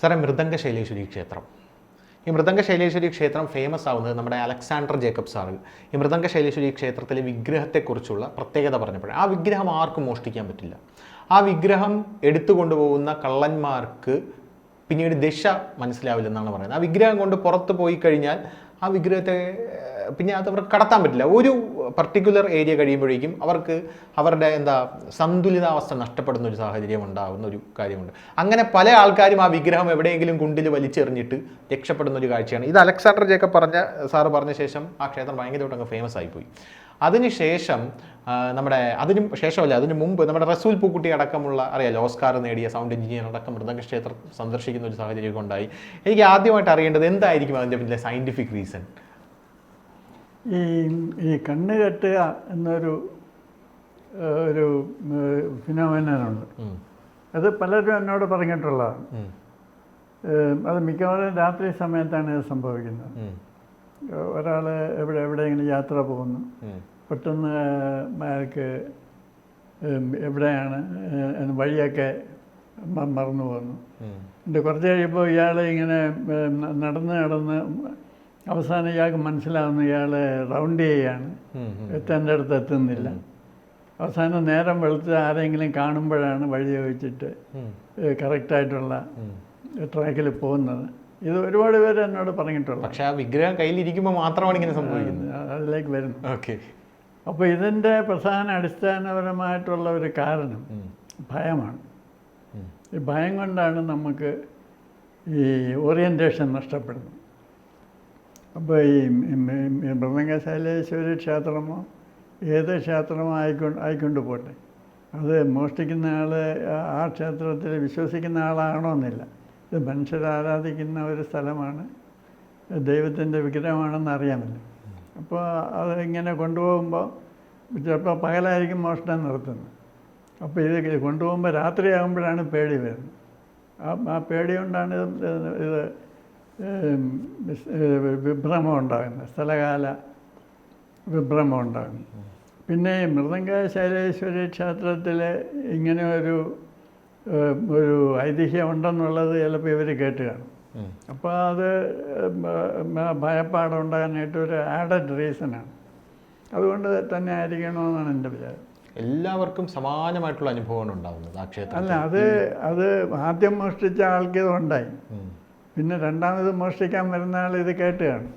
സാറേ മൃദംഗ ശൈലേശ്വരി ക്ഷേത്രം. ഈ മൃദംഗ ശൈലേശ്വരി ക്ഷേത്രം ഫേമസ് ആവുന്നത് നമ്മുടെ അലക്സാണ്ടർ ജേക്കബ് സാറ് ഈ മൃദംഗ ശൈലേശ്വരി ക്ഷേത്രത്തിലെ വിഗ്രഹത്തെക്കുറിച്ചുള്ള പ്രത്യേകത പറഞ്ഞപ്പോൾ ആ വിഗ്രഹം ആർക്കും മോഷ്ടിക്കാൻ പറ്റില്ല. ആ വിഗ്രഹം എടുത്തു കൊണ്ടുപോകുന്ന കള്ളന്മാർക്ക് പിന്നീട് ദിശ മനസ്സിലാവില്ലെന്നാണ് പറയുന്നത്. ആ വിഗ്രഹം കൊണ്ട് പുറത്ത് പോയി കഴിഞ്ഞാൽ ആ വിഗ്രഹത്തെ പിന്നെ അത് അവർക്ക് കടത്താൻ പറ്റില്ല. ഒരു പർട്ടിക്കുലർ ഏരിയ കഴിയുമ്പോഴേക്കും അവർക്ക് അവരുടെ എന്താ സന്തുലിതാവസ്ഥ നഷ്ടപ്പെടുന്ന ഒരു സാഹചര്യം ഉണ്ടാകുന്ന ഒരു കാര്യമുണ്ട്. അങ്ങനെ പല ആൾക്കാരും ആ വിഗ്രഹം എവിടെയെങ്കിലും കുണ്ടിൽ വലിച്ചെറിഞ്ഞിട്ട് രക്ഷപ്പെടുന്ന ഒരു കാഴ്ചയാണ്. ഇത് അലക്സാണ്ടർ ജേക്കബ് പറഞ്ഞ സാറ് പറഞ്ഞ ശേഷം ആ ക്ഷേത്രം ഭയങ്കരമായിട്ട് അങ്ങ് ഫേമസ് ആയിപ്പോയി. അതിനുശേഷം ശേഷം നമ്മുടെ അതിന് ശേഷമല്ല അതിന് മുമ്പ് നമ്മുടെ റസൂൽ പൂക്കുട്ടി അടക്കമുള്ള അറിയാലോ ഓസ്കാർ നേടിയ സൗണ്ട് എഞ്ചിനീയർ അടക്കം മൃദംഗ ക്ഷേത്രം സന്ദർശിക്കുന്ന ഒരു സാഹചര്യമൊക്കെ ഉണ്ടായി. എനിക്ക് ആദ്യമായിട്ട് അറിയേണ്ടത് എന്തായിരിക്കും അതിന്റെ പിന്നിലെ സയന്റിഫിക് റീസൺ ഈ ഈ കണ്ണ് കെട്ടുക എന്നൊരു ഒരു ഫിനോമിനുണ്ട് അത് പലരും എന്നോട് പറഞ്ഞിട്ടുള്ളതാണ്. അത് മിക്കവാറും രാത്രി സമയത്താണ് ഇത് സംഭവിക്കുന്നത്. ഒരാൾ എവിടെ എവിടെയെങ്കിലും യാത്ര പോകുന്നു. പെട്ടെന്ന് അയാൾക്ക് എവിടെയാണ് എന്ന് വഴിയൊക്കെ മറന്നു പോകുന്നു എന്നിട്ട് കുറച്ച് കഴിയുമ്പോൾ ഇയാൾ ഇങ്ങനെ നടന്ന് നടന്ന് അവസാനം ഇയാൾക്ക് മനസ്സിലാവുന്നു ഇയാൾ റൗണ്ട് ചെയ്യാണ്. എത്തേണ്ട അടുത്ത് എത്തുന്നില്ല. അവസാനം നേരം വെളുത്ത് ആരെങ്കിലും കാണുമ്പോഴാണ് വഴി ചോദിച്ചിട്ട് കറക്റ്റായിട്ടുള്ള ട്രാക്കിൽ പോകുന്നത്. ഇത് ഒരുപാട് പേര് എന്നോട് പറഞ്ഞിട്ടുള്ളത് പക്ഷേ ആ വിഗ്രഹം കയ്യിലിരിക്കുമ്പോൾ മാത്രമാണ് ഇങ്ങനെ സംഭവിക്കുന്നത്. അതിലേക്ക് വരുന്നു ഓക്കെ. അപ്പോൾ ഇതിന്റെ പ്രധാന അടിസ്ഥാനപരമായിട്ടുള്ള ഒരു കാരണം ഭയമാണ്. ഈ ഭയം കൊണ്ടാണ് നമുക്ക് ഈ ഓറിയന്റേഷൻ നഷ്ടപ്പെടുന്നത്. അപ്പോൾ ഈ മൃദംഗ ക്ഷേത്രമോ ഏത് ക്ഷേത്രമോ ആയിക്കൊണ്ട് ആയിക്കൊണ്ട് പോട്ടെ. അത് മോഷ്ടിക്കുന്ന ആൾ ആ ക്ഷേത്രത്തിൽ വിശ്വസിക്കുന്ന ആളാണോന്നില്ല. ഇത് മനുഷ്യർ ആരാധിക്കുന്ന ഒരു സ്ഥലമാണ്. ദൈവത്തിന്റെ വിഗ്രഹമാണെന്ന് അറിയാമല്ലോ. അപ്പോൾ അത് ഇങ്ങനെ കൊണ്ടുപോകുമ്പോൾ ചിലപ്പോൾ പകലായിരിക്കും മോഷണം നടത്തുന്നത്. അപ്പോൾ ഇത് കൊണ്ടുപോകുമ്പോൾ രാത്രിയാകുമ്പോഴാണ് പേടി വരുന്നത്. ആ പേടി കൊണ്ടാണ് ഇത് വിഭ്രമം ഉണ്ടാകുന്നത് സ്ഥലകാല വിഭ്രമം ഉണ്ടാകുന്നു. പിന്നെ ഈ മൃദംഗ ശൈലേശ്വരി ക്ഷേത്രത്തിൽ ഇങ്ങനെ ഒരു ഒരു ഐതിഹ്യം ഉണ്ടെന്നുള്ളത് ചിലപ്പോൾ ഇവർ കേട്ട് കാണും. അപ്പോൾ അത് ഭയപ്പാടുണ്ടാകാനായിട്ട് ഒരു ആഡഡ് റീസണാണ് അതുകൊണ്ട് തന്നെ ആയിരിക്കണമെന്നാണ് എന്റെ വിചാരം. എല്ലാവർക്കും സമാനമായിട്ടുള്ള അനുഭവമാണ് ഉണ്ടാവുന്നത് ആ ക്ഷേത്രം അല്ല അത് അത് ആദ്യം മോഷ്ടിച്ച ആൾക്ക് ഇത് ഉണ്ടായി പിന്നെ രണ്ടാമത് മോഷ്ടിക്കാൻ വരുന്ന ആൾ ഇത് കേട്ടുകയാണ്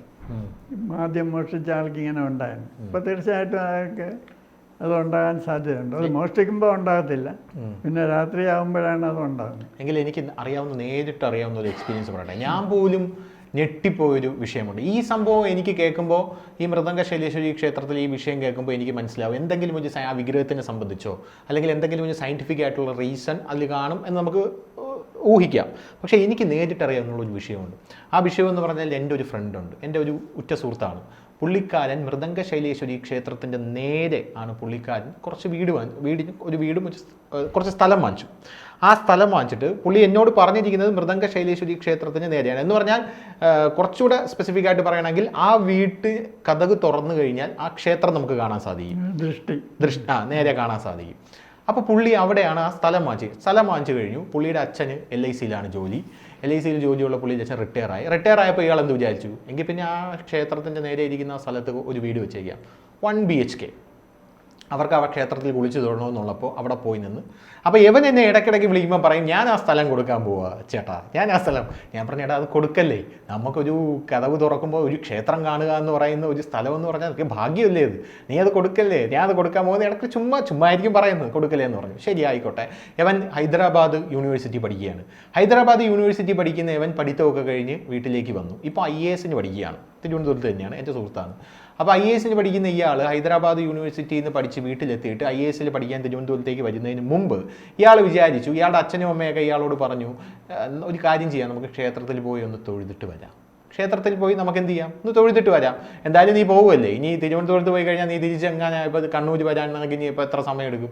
ആദ്യം മോഷ്ടിച്ച ആൾക്ക് ഇങ്ങനെ ഉണ്ടായിരുന്നു. അപ്പോൾ തീർച്ചയായിട്ടും അയാൾക്ക് അത് ഉണ്ടാകാൻ സാധ്യതയുണ്ട്. അത് മോഷ്ടിക്കുമ്പോൾ ഉണ്ടാകത്തില്ല. പിന്നെ രാത്രി രാത്രിയാകുമ്പോഴാണ് അത് ഉണ്ടാകുന്നത്. എങ്കിൽ എനിക്ക് അറിയാവുന്ന നേരിട്ട് അറിയാവുന്ന ഒരു എക്സ്പീരിയൻസ് പറയട്ടെ. ഞാൻ പോലും ഞെട്ടിപ്പോയൊരു വിഷയമുണ്ട്. ഈ സംഭവം എനിക്ക് കേൾക്കുമ്പോൾ ഈ മൃദംഗ ശൈലേശ്വരി ക്ഷേത്രത്തിൽ ഈ വിഷയം കേൾക്കുമ്പോൾ എനിക്ക് മനസ്സിലാവും. എന്തെങ്കിലും ഒരു ആ വിഗ്രഹത്തിനെ സംബന്ധിച്ചോ അല്ലെങ്കിൽ എന്തെങ്കിലും ഒരു സയന്റിഫിക് ആയിട്ടുള്ള റീസൺ അതിൽ കാണും എന്ന് നമുക്ക് ഊഹിക്കാം. പക്ഷേ എനിക്ക് നേരിട്ട് അറിയാവുന്ന ഒരു വിഷയമുണ്ട്. ആ വിഷയം എന്ന് പറഞ്ഞാൽ എന്റെ ഒരു ഫ്രണ്ടുണ്ട് എന്റെ ഒരു ഉറ്റ സുഹൃത്താണ്. പുള്ളിക്കാരൻ മൃദംഗ ശൈലേശ്വരി ക്ഷേത്രത്തിന്റെ നേരെ ആണ് പുള്ളിക്കാരൻ. കുറച്ച് വീട് വാങ്ങി വീടിന് ഒരു വീടും കുറച്ച് സ്ഥലം വാങ്ങിച്ചു. ആ സ്ഥലം വാങ്ങിച്ചിട്ട് പുള്ളി എന്നോട് പറഞ്ഞിരിക്കുന്നത് മൃദംഗ ശൈലേശ്വരി ക്ഷേത്രത്തിന് നേരെയാണ്. എന്ന് പറഞ്ഞാൽ കുറച്ചുകൂടെ സ്പെസിഫിക് ആയിട്ട് പറയണമെങ്കിൽ ആ വീട്ട് കഥക് തുറന്നു കഴിഞ്ഞാൽ ആ ക്ഷേത്രം നമുക്ക് കാണാൻ സാധിക്കും. ദൃഷ്ടി. ദൃഷ്ടി ആ നേരെ കാണാൻ സാധിക്കും. അപ്പോൾ പുള്ളി അവിടെയാണ് ആ സ്ഥലം വാങ്ങിച്ചത്. സ്ഥലം വാങ്ങിച്ചു കഴിഞ്ഞു. പുള്ളിയുടെ അച്ഛന് എൽ ഐ സിയിലാണ് ജോലി. എൽ ഐ സിയിൽ ജോലിയുള്ള പുള്ളി അച്ഛൻ റിട്ടയർ ആയി. റിട്ടയർ ആയപ്പോൾ ഇയാൾ എന്ത് വിചാരിച്ചു? എങ്കിൽ പിന്നെ ആ ക്ഷേത്രത്തിന്റെ നേരെ ഇരിക്കുന്ന ആ സ്ഥലത്ത് ഒരു വീട് വെച്ചേക്കാം. വൺ ബി എച്ച് കെ അവർക്ക് ആ ക്ഷേത്രത്തിൽ കുളിച്ചു തൊഴണമെന്നുള്ളപ്പോൾ അവിടെ പോയി നിന്ന്. അപ്പോൾ ഇവൻ എന്നെ ഇടയ്ക്കിടയ്ക്ക് വിളിക്കുമ്പോൾ പറയും ഞാൻ ആ സ്ഥലം കൊടുക്കാൻ പോവാ ചേട്ടാ. ഞാൻ ആ സ്ഥലം ഞാൻ പറഞ്ഞു ചേട്ടാ അത് കൊടുക്കല്ലേ. നമുക്കൊരു കഥവ് തുറക്കുമ്പോൾ ഒരു ക്ഷേത്രം കാണുക എന്ന് പറയുന്ന ഒരു സ്ഥലം എന്ന് പറഞ്ഞാൽ എനിക്ക് ഭാഗ്യമല്ലേ അത്? നീ അത് കൊടുക്കല്ലേ? ഞാൻ അത് കൊടുക്കാൻ പോകുന്നത് ഇടയ്ക്ക് ചുമ്മാ ചുമ്മാ ആയിരിക്കും പറയുന്നത്. കൊടുക്കല്ലേ എന്ന് പറഞ്ഞു. ശരി ആയിക്കോട്ടെ. ഇവൻ ഹൈദരാബാദ് യൂണിവേഴ്സിറ്റി പഠിക്കുകയാണ്. ഹൈദരാബാദ് യൂണിവേഴ്സിറ്റി പഠിക്കുന്ന ഇവൻ പഠിത്തമൊക്കെ കഴിഞ്ഞ് വീട്ടിലേക്ക് വന്നു. ഇപ്പോൾ ഐ എ എസിന് പഠിക്കുകയാണ്. തിരുവനന്തപുരത്ത് തന്നെയാണ്. എന്റെ സുഹൃത്താണ്. അപ്പോൾ ഐ എ എസിന് പഠിക്കുന്ന ഇയാൾ ഹൈദരാബാദ് യൂണിവേഴ്സിറ്റിയിൽ നിന്ന് പഠിച്ച് വീട്ടിലെത്തിയിട്ട് ഐ എ എസിൽ പഠിക്കാൻ തിരുവനന്തപുരത്തേക്ക് വരുന്നതിന് മുമ്പ് ഇയാൾ വിചാരിച്ചു ഇയാളുടെ അച്ഛനും അമ്മയൊക്കെ ഇയാളോട് പറഞ്ഞു ഒരു കാര്യം ചെയ്യാം നമുക്ക് ക്ഷേത്രത്തിൽ പോയി ഒന്ന് തൊഴുതിട്ട് വരാം. ക്ഷേത്രത്തിൽ പോയി നമുക്ക് എന്ത് ചെയ്യാം? ഒന്ന് തൊഴുതിട്ട് വരാം. എന്തായാലും നീ പോകുമല്ലേ ഇനി തിരുവനന്തപുരത്ത് പോയി കഴിഞ്ഞാൽ നീ തിരിച്ചെങ്ങാൻ ഇപ്പോൾ കണ്ണൂർ വരാനാണെങ്കിൽ ഇനി ഇപ്പോൾ എത്ര സമയം എടുക്കും?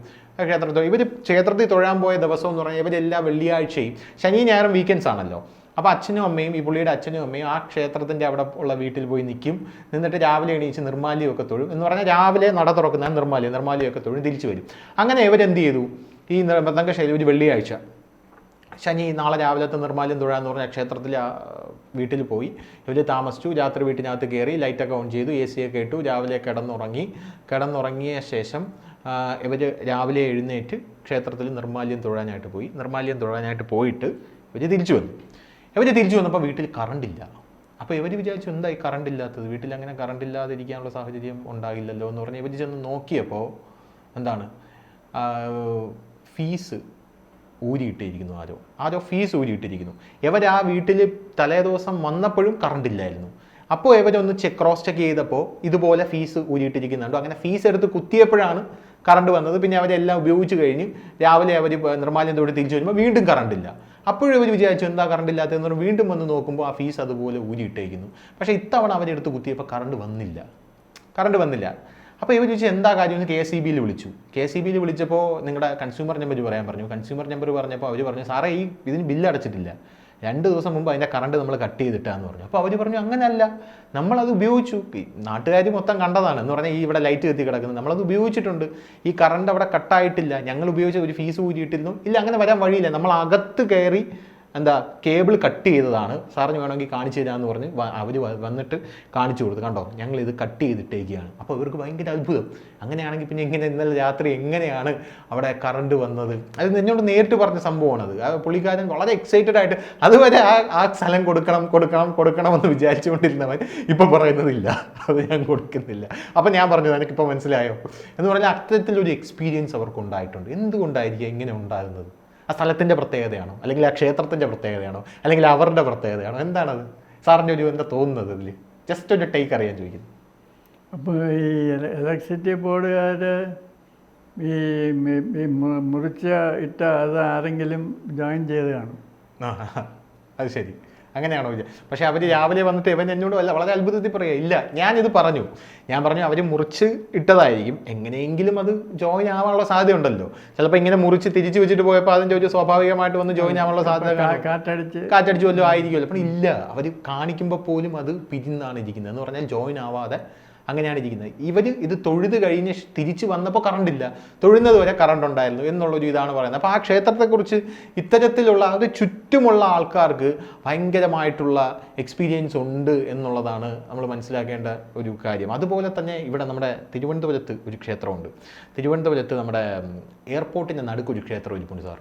ക്ഷേത്രത്തിൽ ഇവർ ക്ഷേത്രത്തിൽ തൊഴാൻ പോയ ദിവസം എന്ന് പറഞ്ഞാൽ ഇവരെല്ലാ വെള്ളിയാഴ്ചയും ശനി ഞായറും വീക്കെൻഡ്സ് ആണല്ലോ. അപ്പോൾ അച്ഛനും അമ്മയും ഈ പുള്ളിയുടെ അച്ഛനും അമ്മയും ആ ക്ഷേത്രത്തിന്റെ അവിടെ ഉള്ള വീട്ടിൽ പോയി നിൽക്കും. എന്നിട്ട് രാവിലെ എണീച്ച് നിർമ്മാല്യമൊക്കെ തൊഴും. എന്ന് പറഞ്ഞാൽ രാവിലെ നട തുറക്കുന്ന നിർമ്മാല്യം നിർമ്മാല്യമൊക്കെ തൊഴും തിരിച്ചു വരും. അങ്ങനെ ഇവരെന്ത് ചെയ്തു? ഈ മൃദംഗ ശൈലി ഒരു വെള്ളിയാഴ്ച. ശനി നാളെ രാവിലത്തെ നിർമ്മാല്യം തൊഴാന്ന് പറഞ്ഞ ക്ഷേത്രത്തിൽ വീട്ടിൽ പോയി. ഇവർ താമസിച്ചു. രാത്രി വീട്ടിനകത്ത് കയറി ലൈറ്റൊക്കെ ഓൺ ചെയ്തു. എ സിയൊക്കെ ഇട്ടു. രാവിലെ കിടന്നുറങ്ങി. കിടന്നുറങ്ങിയ ശേഷം ഇവർ രാവിലെ എഴുന്നേറ്റ് ക്ഷേത്രത്തിൽ നിർമ്മാല്യം തൊഴാനായിട്ട് പോയി. നിർമ്മാല്യം തൊഴാനായിട്ട് പോയിട്ട് ഇവർ തിരിച്ചു വന്നു. ഇവർ തിരിച്ചു വന്നപ്പോൾ വീട്ടിൽ കറണ്ടില്ല അപ്പോൾ ഇവർ വിചാരിച്ചു എന്തായി കറണ്ട് ഇല്ലാത്തത്? വീട്ടിൽ അങ്ങനെ കറണ്ട് ഇല്ലാതിരിക്കാനുള്ള സാഹചര്യം ഉണ്ടാകില്ലല്ലോ എന്ന് പറഞ്ഞ് ഇവർ ചെന്ന് നോക്കിയപ്പോൾ എന്താണ്? ഫീസ് ഊരിയിട്ടിരിക്കുന്നു ആരോ. ആരോ ഫീസ് ഊരിയിട്ടിരിക്കുന്നു. ഇവർ ആ വീട്ടിൽ തലേദിവസം വന്നപ്പോഴും കറണ്ട് ഇല്ലായിരുന്നു. അപ്പോൾ ഇവരൊന്ന് ചെക്ക് ക്രോസ് ചെക്ക് ചെയ്തപ്പോൾ ഇതുപോലെ ഫീസ് ഊരിയിട്ടിരിക്കുന്നുണ്ട്. അങ്ങനെ ഫീസ് എടുത്ത് കുത്തിയപ്പോഴാണ് കറണ്ട് വന്നത്. പിന്നെ അവരെല്ലാം ഉപയോഗിച്ച് കഴിഞ്ഞ് രാവിലെ അവർ നിർമ്മാല്യം തോടി തിരിച്ചു വരുമ്പോൾ വീണ്ടും കറണ്ട് ഇല്ല അപ്പോഴും ഇവർ വിചാരിച്ചു എന്താ കറണ്ട് ഇല്ലാത്തതെന്ന് പറഞ്ഞ് വീണ്ടും വന്ന് നോക്കുമ്പോൾ ആ ഫീസ് അതുപോലെ ഊരിയിട്ടേക്കുന്നു. പക്ഷേ ഇത്തവണ അവരെടുത്ത് കുത്തിയപ്പോൾ കറണ്ട് വന്നില്ല. കറണ്ട് വന്നില്ല. അപ്പോൾ ഇവർ ചോദിച്ചു എന്താ കാര്യം? എന്ന് കെ ഇ ബിയിൽ വിളിച്ചു. കെ ഇ ബിയിൽ വിളിച്ചപ്പോൾ നിങ്ങളുടെ കൺസ്യൂമർ നമ്പർ പറയാൻ പറഞ്ഞു. കൺസ്യൂമർ നമ്പർ പറഞ്ഞപ്പോൾ അവർ പറഞ്ഞു സാറേ ഈ ഇതിന് ബില്ല് അടച്ചിട്ടില്ല രണ്ട് ദിവസം മുമ്പ് അതിന്റെ കറണ്ട് നമ്മൾ കട്ട് ചെയ്തിട്ടാന്ന് പറഞ്ഞു. അപ്പോൾ അവർ പറഞ്ഞു അങ്ങനെയല്ല നമ്മളത് ഉപയോഗിച്ചു. നാട്ടുകാർ മൊത്തം കണ്ടതാണ്. എന്ന് പറഞ്ഞാൽ ഈ ഇവിടെ ലൈറ്റ് കത്തി കിടക്കുന്നത്. നമ്മളത് ഉപയോഗിച്ചിട്ടുണ്ട്. ഈ കറണ്ട് അവിടെ കട്ടായിട്ടില്ല ഞങ്ങൾ ഉപയോഗിച്ച ഒരു ഫീസ് ഊരിയിട്ടിരുന്നു. ഇല്ല അങ്ങനെ വരാൻ വഴിയില്ല. നമ്മൾ അകത്ത് കയറി എന്താ കേബിൾ കട്ട് ചെയ്തതാണ്. സാറിന് വേണമെങ്കിൽ കാണിച്ചു തരാമെന്ന് പറഞ്ഞ് അവർ വന്നിട്ട് കാണിച്ചു കൊടുത്തു. കണ്ടോ? ഞങ്ങൾ ഇത് കട്ട് ചെയ്തിട്ടേക്കുകയാണ് അപ്പോൾ ഇവർക്ക് ഭയങ്കര അത്ഭുതം. അങ്ങനെയാണെങ്കിൽ പിന്നെ ഇങ്ങനെ ഇന്നലെ രാത്രി എങ്ങനെയാണ് അവിടെ കറണ്ട് വന്നത്? അത് എന്നോട് നേരിട്ട് പറഞ്ഞ സംഭവമാണത് ആ പുള്ളിക്കാരൻ വളരെ എക്സൈറ്റഡ് ആയിട്ട് അതുവരെ ആ ആ സ്ഥലം കൊടുക്കണം കൊടുക്കണം കൊടുക്കണമെന്ന് വിചാരിച്ചുകൊണ്ടിരുന്നവൻ ഇപ്പം പറയുന്നതില്ല. അത് ഞാൻ കൊടുക്കുന്നില്ല. അപ്പം ഞാൻ പറഞ്ഞു എനിക്കിപ്പോൾ മനസ്സിലായോ? എന്ന് പറഞ്ഞാൽ അത്തരത്തിലൊരു എക്സ്പീരിയൻസ് അവർക്ക് ഉണ്ടായിട്ടുണ്ട് എന്തുകൊണ്ടായിരിക്കും ഇങ്ങനെ ഉണ്ടാകുന്നത്? ആ സ്ഥലത്തിന്റെ പ്രത്യേകതയാണോ? അല്ലെങ്കിൽ ആ ക്ഷേത്രത്തിന്റെ പ്രത്യേകതയാണോ? അല്ലെങ്കിൽ അവരുടെ പ്രത്യേകതയാണോ? എന്താണത്? സാറിന്റെ ഒരു എന്താ തോന്നുന്നത് ഇതിൽ ജസ്റ്റ് ഒരു ടേക്ക് അറിയാൻ ചോദിക്കുന്നു. അപ്പോൾ ഈ ഇലക്ട്രിസിറ്റി ബോർഡുകാർ ഈ മുറിച്ച ഇട്ട അത് ആരെങ്കിലും ജോയിൻ ചെയ്ത് കാണും ആ അത് ശരി. അങ്ങനെയാണോ വിചാ പക്ഷേ അവർ രാവിലെ വന്നിട്ട് ഇവൻ എന്നോട് അല്ല വളരെ അത്ഭുതത്തിൽ പറയുക ഇല്ല ഞാനിത് പറഞ്ഞു. ഞാൻ പറഞ്ഞു അവർ മുറിച്ച് ഇട്ടതായിരിക്കും. എങ്ങനെയെങ്കിലും അത് ജോയിൻ ആവാനുള്ള സാധ്യത ഉണ്ടല്ലോ. ചിലപ്പോൾ ഇങ്ങനെ മുറിച്ച് തിരിച്ചു വെച്ചിട്ട് പോയപ്പോൾ അതിന്റെ ഒരു സ്വാഭാവികമായിട്ട് വന്ന് ജോയിൻ ആവാനുള്ള സാധ്യത. കാറ്റടിച്ച് കാറ്റടിച്ച് വല്ലതും ആയിരിക്കുമല്ലോ. അപ്പം ഇല്ല അവർ കാണിക്കുമ്പോൾ പോലും അത് പിരിന്നാണ് ഇരിക്കുന്നത്. എന്ന് പറഞ്ഞാൽ ജോയിൻ ആവാതെ അങ്ങനെയാണ് ഇരിക്കുന്നത്. ഇവർ ഇത് തൊഴുത് കഴിഞ്ഞ് തിരിച്ചു വന്നപ്പോൾ കറണ്ട് ഇല്ല. തൊഴുന്നത് വരെ കറണ്ട് ഉണ്ടായിരുന്നു എന്നുള്ളൊരു ഇതാണ് പറയുന്നത്. അപ്പോൾ ആ ക്ഷേത്രത്തെക്കുറിച്ച് ഇത്തരത്തിലുള്ള അത് ചുറ്റുമുള്ള ആൾക്കാർക്ക് ഭയങ്കരമായിട്ടുള്ള എക്സ്പീരിയൻസ് ഉണ്ട് എന്നുള്ളതാണ് നമ്മൾ മനസ്സിലാക്കേണ്ട ഒരു കാര്യം. അതുപോലെ തന്നെ ഇവിടെ നമ്മുടെ തിരുവനന്തപുരത്ത് ഒരു ക്ഷേത്രമുണ്ട്. തിരുവനന്തപുരത്ത് നമ്മുടെ എയർപോർട്ടിന്റെ നടുക്കൊരു ക്ഷേത്രം ഇരിപ്പുണ്ട് സാർ.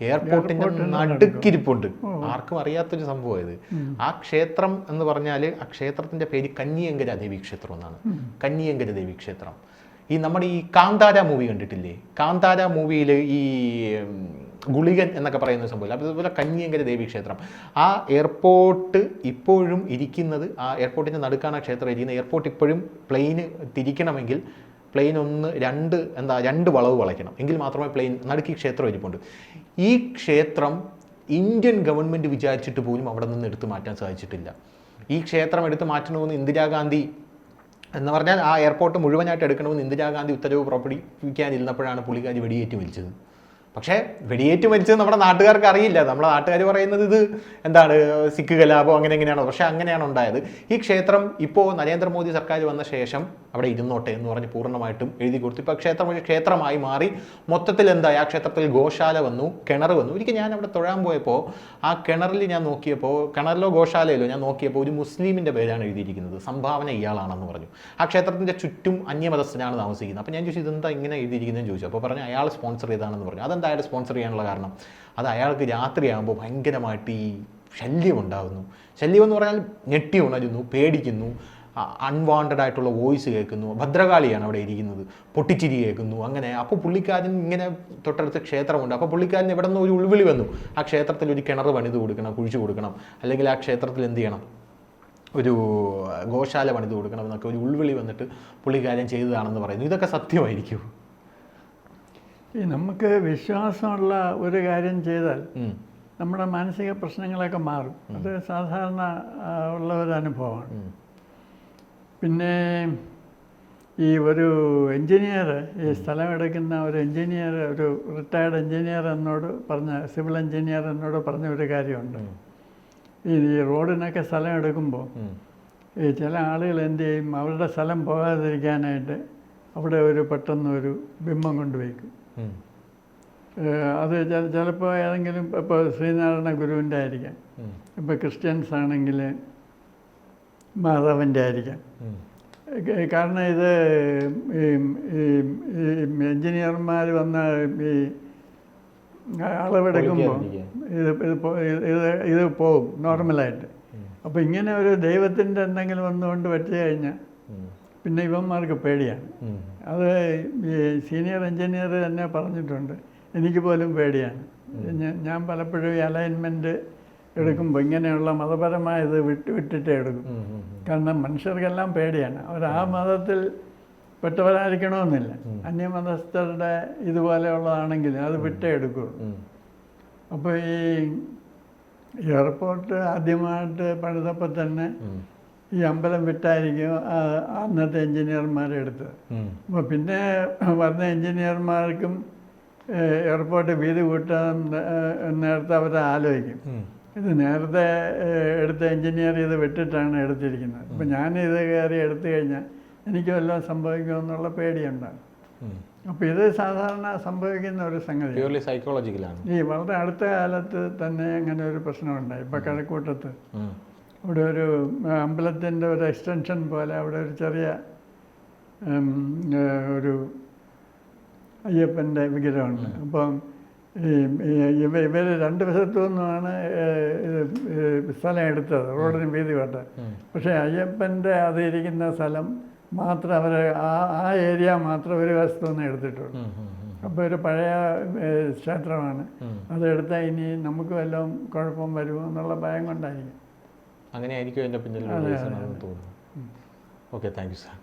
എയർപോർട്ടിന്റെ നടുക്കിരിപ്പുണ്ട്. ആർക്കും അറിയാത്തൊരു സംഭവം ഇത്. ആ ക്ഷേത്രം എന്ന് പറഞ്ഞാൽ ആ ക്ഷേത്രത്തിന്റെ പേര് കന്നിയങ്കര ദേവി ക്ഷേത്രം എന്നാണ്. കന്നിയങ്കര ദേവി ക്ഷേത്രം. ഈ നമ്മുടെ ഈ കാന്താര മൂവി കണ്ടിട്ടില്ലേ? കാന്താര മൂവിയിൽ ഈ ഗുളികൻ എന്നൊക്കെ പറയുന്ന സംഭവം അപ്പോൾ അതുപോലെ കന്യങ്കര ദേവി ക്ഷേത്രം. ആ എയർപോർട്ട് ഇപ്പോഴും ഇരിക്കുന്നത് ആ എയർപോർട്ടിന്റെ നടുക്കാണ് ആ ക്ഷേത്രം ഇരിക്കുന്നത്. എയർപോർട്ട് ഇപ്പോഴും പ്ലെയിന് തിരിക്കണമെങ്കിൽ പ്ലെയിൻ ഒന്ന് രണ്ട് എന്താ രണ്ട് വളവ് വളയ്ക്കണം. എങ്കിൽ മാത്രമേ പ്ലെയിൻ നടുക്ക് ക്ഷേത്രം ഇരിപ്പുണ്ട് ഈ ക്ഷേത്രം ഇന്ത്യൻ ഗവൺമെന്റ് വിചാരിച്ചിട്ട് പോലും അവിടെ നിന്ന് എടുത്തു മാറ്റാൻ സാധിച്ചിട്ടില്ല. ഈ ക്ഷേത്രം എടുത്തു മാറ്റണമെന്ന് ഇന്ദിരാഗാന്ധി എന്ന് പറഞ്ഞാൽ ആ എയർപോർട്ട് മുഴുവനായിട്ട് എടുക്കണമെന്ന് ഇന്ദിരാഗാന്ധി ഉത്തരവ് പുറപ്പെടുവിക്കാനിരുന്നപ്പോഴാണ് പുള്ളിക്കാരി വെടിയേറ്റ് മരിച്ചത്. പക്ഷേ വെടിയേറ്റ് മരിച്ചത് നമ്മുടെ നാട്ടുകാർക്ക് അറിയില്ല. നമ്മുടെ നാട്ടുകാർ പറയുന്നത് ഇത് എന്താണ് സിഖ് കലാപം അങ്ങനെ എങ്ങനെയാണോ പക്ഷേ അങ്ങനെയാണ് ഉണ്ടായത്. ഈ ക്ഷേത്രം ഇപ്പോൾ നരേന്ദ്രമോദി സർക്കാർ വന്ന ശേഷം അവിടെ ഇരുന്നോട്ടെ എന്ന് പറഞ്ഞ് പൂർണമായിട്ടും എഴുതി കൊടുത്തു. ഇപ്പോൾ ക്ഷേത്രം ഒരു ക്ഷേത്രമായി മാറി. മൊത്തത്തിൽ എന്തായി ആ ക്ഷേത്രത്തിൽ ഗോശാല വന്നു കിണർ വന്നു. ഒരിക്കൽ ഞാൻ അവിടെ തൊഴാൻ പോയപ്പോൾ ആ കിണറിൽ ഞാൻ നോക്കിയപ്പോൾ കിണറിലോ ഗോശാലയിലോ ഞാൻ നോക്കിയപ്പോൾ ഒരു മുസ്ലിമിന്റെ പേരാണ് എഴുതിയിരിക്കുന്നത്. സംഭാവന ഇയാളാണെന്ന് പറഞ്ഞു. ആ ക്ഷേത്രത്തിന്റെ ചുറ്റും അന്യമതസ്ഥനാണ് താമസിക്കുന്നത്. അപ്പോൾ ഞാൻ ചോദിച്ചു ഇതെന്താ ഇങ്ങനെ എഴുതിയിരിക്കുന്നതെന്ന് ചോദിച്ചു. അപ്പോൾ പറഞ്ഞു അയാൾ സ്പോൺസർ ചെയ്താണെന്ന് പറഞ്ഞു. അതെന്താ അയാൾ സ്പോൺസർ ചെയ്യാനുള്ള കാരണം? അത് അയാൾക്ക് രാത്രിയാകുമ്പോൾ ഭയങ്കരമായിട്ട് ഈ ശല്യം ഉണ്ടാകുന്നു. ശല്യം എന്ന് പറഞ്ഞാൽ ഞെട്ടി ഉണരുന്നു പേടിക്കുന്നു. അൺവാണ്ടഡ് ആയിട്ടുള്ള വോയിസ് കേൾക്കുന്നു. ഭദ്രകാളിയാണ് അവിടെ ഇരിക്കുന്നത്. പൊട്ടിച്ചിരി കേൾക്കുന്നു. അങ്ങനെ. അപ്പോൾ പുള്ളിക്കാരൻ ഇങ്ങനെ തൊട്ടടുത്ത് ക്ഷേത്രമുണ്ട്. അപ്പോൾ പുള്ളിക്കാരൻ ഇവിടെ നിന്ന് ഒരു ഉൾവിളി വന്നു. ആ ക്ഷേത്രത്തിൽ ഒരു കിണർ പണിത് കൊടുക്കണം കുഴിച്ചു കൊടുക്കണം. അല്ലെങ്കിൽ ആ ക്ഷേത്രത്തിൽ എന്ത് ചെയ്യണം? ഒരു ഗോശാല പണിത് കൊടുക്കണം എന്നൊക്കെ ഒരു ഉൾവിളി വന്നിട്ട് പുള്ളിക്കാരൻ ചെയ്തതാണെന്ന് പറയുന്നു. ഇതൊക്കെ സത്യമായിരിക്കും. ഈ നമുക്ക് വിശ്വാസമുള്ള ഒരു കാര്യം ചെയ്താൽ നമ്മുടെ മാനസിക പ്രശ്നങ്ങളൊക്കെ മാറും. അത് സാധാരണ ഉള്ള ഒരു അനുഭവമാണ്. പിന്നെ ഈ ഒരു എൻജിനീയർ ഈ സ്ഥലം എടുക്കുന്ന ഒരു എഞ്ചിനീയർ ഒരു റിട്ടയർഡ് എൻജിനീയർ എന്നോട് പറഞ്ഞ സിവിൽ എൻജിനീയർ എന്നോട് പറഞ്ഞ ഒരു കാര്യമുണ്ട്. ഈ റോഡിനൊക്കെ സ്ഥലം എടുക്കുമ്പോൾ ഈ ചില ആളുകൾ എന്ത് ചെയ്യും? അവരുടെ സ്ഥലം പോകാതിരിക്കാനായിട്ട് അവിടെ ഒരു പെട്ടെന്ന് ഒരു ബിംബം കൊണ്ടുവയ്ക്കും. അത് ചിലപ്പോൾ ഏതെങ്കിലും ഇപ്പോൾ ശ്രീനാരായണ ഗുരുവിന്റെ ആയിരിക്കാം. ഇപ്പോൾ ക്രിസ്ത്യൻസ് ആണെങ്കിൽ മാധവന്റെ ആയിരിക്കാം. കാരണം ഇത് ഈ എഞ്ചിനീയർമാർ വന്ന ഈ അളവെടുക്കുമ്പോൾ ഇത് ഇത് ഇത് പോവും നോർമലായിട്ട്. അപ്പോൾ ഇങ്ങനെ ഒരു ദൈവത്തിന്റെ എന്തെങ്കിലും വന്നുകൊണ്ട് പറ്റി കഴിഞ്ഞാൽ പിന്നെ ഇവന്മാർക്ക് പേടിയാണ്. അത് ഈ സീനിയർ എഞ്ചിനീയർ തന്നെ പറഞ്ഞിട്ടുണ്ട് എനിക്ക് പോലും പേടിയാണ്. ഞാൻ- ഞാൻ പലപ്പോഴും ഈ അലൈൻമെന്റ് എടുക്കുമ്പോൾ ഇങ്ങനെയുള്ള മതപരമായത് വിട്ട് വിട്ടിട്ടേ എടുക്കും. കാരണം മനുഷ്യർക്കെല്ലാം പേടിയാണ്. അവർ ആ മതത്തിൽ പെട്ടവരായിരിക്കണമെന്നില്ല. അന്യമതസ്ഥരുടെ ഇതുപോലെയുള്ളതാണെങ്കിൽ അത് വിട്ടേ എടുക്കുള്ളൂ. അപ്പോൾ ഈ എയർപോർട്ട് ആദ്യമായിട്ട് പണിതപ്പോൾ തന്നെ ഈ അമ്പലം വിട്ടായിരിക്കും അന്നത്തെ എഞ്ചിനീയർമാരെ എടുത്തത്. അപ്പോൾ പിന്നെ വന്ന എഞ്ചിനീയർമാർക്കും എയർപോർട്ട് വീതി കൂട്ടാൻ നേരത്തെ അവരെ ആലോചിക്കും. ഇത് നേരത്തെ എടുത്ത് എഞ്ചിനീയർ ഇത് വിട്ടിട്ടാണ് എടുത്തിരിക്കുന്നത്. അപ്പം ഞാൻ ഇത് കയറി എടുത്തു കഴിഞ്ഞാൽ എനിക്ക് വല്ലതും സംഭവിക്കുമെന്നുള്ള പേടിയുണ്ടാകും. അപ്പോൾ ഇത് സാധാരണ സംഭവിക്കുന്ന ഒരു സംഗതി സൈക്കോളജിക്കലാണ് ഈ വളരെ അടുത്ത കാലത്ത് തന്നെ അങ്ങനെ ഒരു പ്രശ്നമുണ്ടായി. ഇപ്പം കഴക്കൂട്ടത്ത്. അവിടെ ഒരു അമ്പലത്തിന്റെ ഒരു എക്സ്റ്റൻഷൻ പോലെ അവിടെ ഒരു ചെറിയ ഒരു അയ്യപ്പന്റെ വിഗ്രഹമുണ്ട്. അപ്പം ഇവ ഇവർ രണ്ട് വശത്തു നിന്നുമാണ് സ്ഥലം എടുത്തത് റോഡിന് വീതി വേണ്ട. പക്ഷേ അയ്യപ്പന്റെ അത് ഇരിക്കുന്ന സ്ഥലം മാത്രം അവർ ആ ആ ഏരിയ മാത്രം ഒരു വശത്തു നിന്ന് എടുത്തിട്ടുള്ളൂ. അപ്പോൾ ഒരു പഴയ ക്ഷേത്രമാണ്. അതെടുത്താൽ ഇനി നമുക്ക് വല്ലതും കുഴപ്പം വരുമോ എന്നുള്ള ഭയം കൊണ്ടായിരിക്കും. അങ്ങനെയായിരിക്കും എന്റെ പിന്നിൽ തോന്നുന്നു. Okay thank you sir